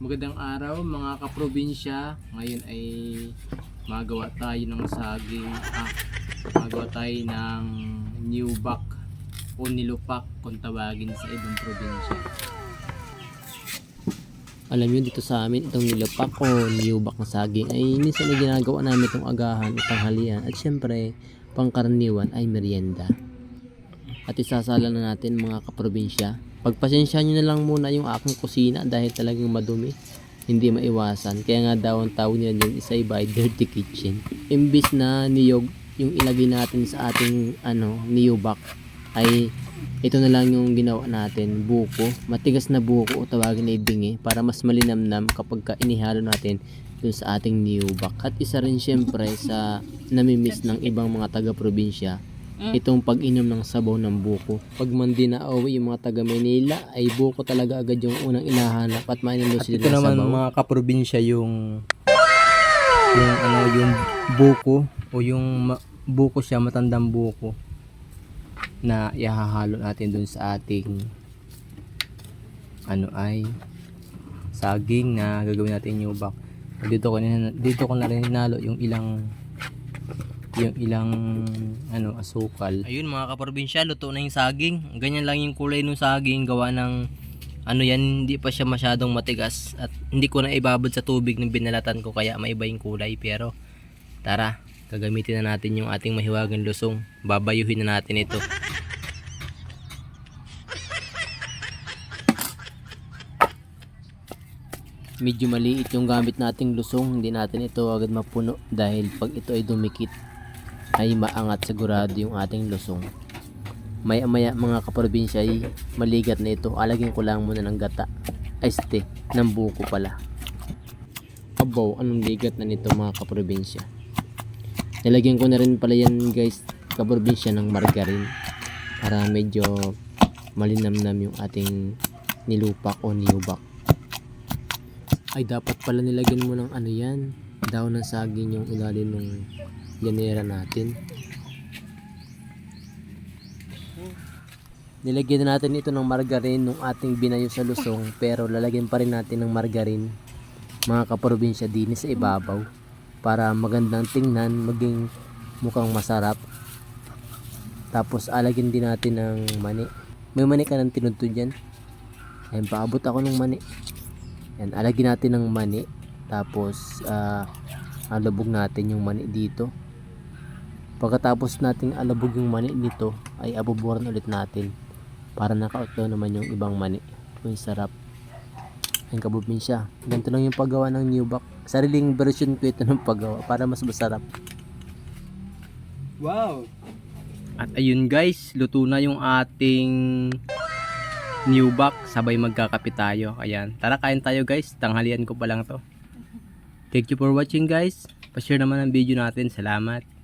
Magandang araw mga kaprobinsya. Ngayon ay magawa tayo ng saging. Ah, magawa tayo ng new back o nilupak kung tawagin sa ibang probinsya. Alam nyo dito sa amin itong nilupak o new back na saging ay minsan ay ginagawa namin itong agahan o tanghalian at syempre pangkaraniwan ay merienda. At isasala na natin mga kaprobinsya. Pagpasensya nyo na lang muna yung aking kusina dahil talagang madumi. Hindi maiwasan. Kaya nga daw ang tawag nila yung isa by dirty kitchen. Imbis na niyog yung ilagay natin sa ating ano, niyobak ay ito na lang yung ginawa natin, buko. Matigas na buko o tawagin na ibingi para mas malinamnam kapag ka inihalo natin dun sa ating niyobak. At isa rin syempre sa namimiss ng ibang mga taga-probinsya itong pag-inom ng sabaw ng buko. Pag man din nauwi yung mga taga Manila ay buko talaga agad yung unang inahanap at At sila ito ng naman sabaw. mga kaprobinsya yung yung ano yung buko o yung ma- buko siya matandang buko na ihahalo natin dun sa ating ano ay saging na gagawin natin yung bak. Dito ko na dito ko na rin hinalo yung ilang yung ilang ano asukal. Ayun mga kaprobinsya, luto na yung saging. Ganyan lang yung kulay ng saging gawa ng ano yan, hindi pa siya masyadong matigas at hindi ko na ibabad sa tubig ng binalatan ko kaya maiba yung kulay pero tara, gagamitin na natin yung ating mahiwagang lusong. Babayuhin na natin ito. Medyo maliit yung gamit nating lusong, hindi natin ito agad mapuno dahil pag ito ay dumikit ay maangat sigurado yung ating lusong. Maya maya mga kaprobinsya ay maligat na ito. Alagyan ko lang muna ng gata. Ay ste, ng buko pala. Abaw, anong ligat na nito mga kaprobinsya. Nilagyan ko na rin pala yan guys, kaprobinsya ng margarine para medyo malinamnam yung ating nilupak o niyubak. Ay dapat pala nilagyan mo ng ano yan, daw ng saging yung ilalim ng yanera natin. Nilagyan na natin ito ng margarine nung ating binayo sa lusong pero lalagyan pa rin natin ng margarine mga kaprobinsya din sa ibabaw para magandang tingnan maging mukhang masarap. Tapos alagyan din natin ng mani. May mani ka ng tinudtod dyan? Ayun paabot ako ng mani. Yan alagyan natin ng mani. Tapos ah alabog natin yung mani dito pagkatapos nating alabog yung mani dito ay abuburan ulit natin para nakautlaw naman yung ibang mani yung sarap ang kabubin siya ganito lang yung paggawa ng new back sariling version ko ito ng paggawa para mas masarap Wow! At ayun guys, luto na yung ating new back. Sabay magkakapit tayo. Ayan. Tara kain tayo guys. Tanghalian ko pa lang to. Thank you for watching guys. Pa-share naman ang video natin. Salamat.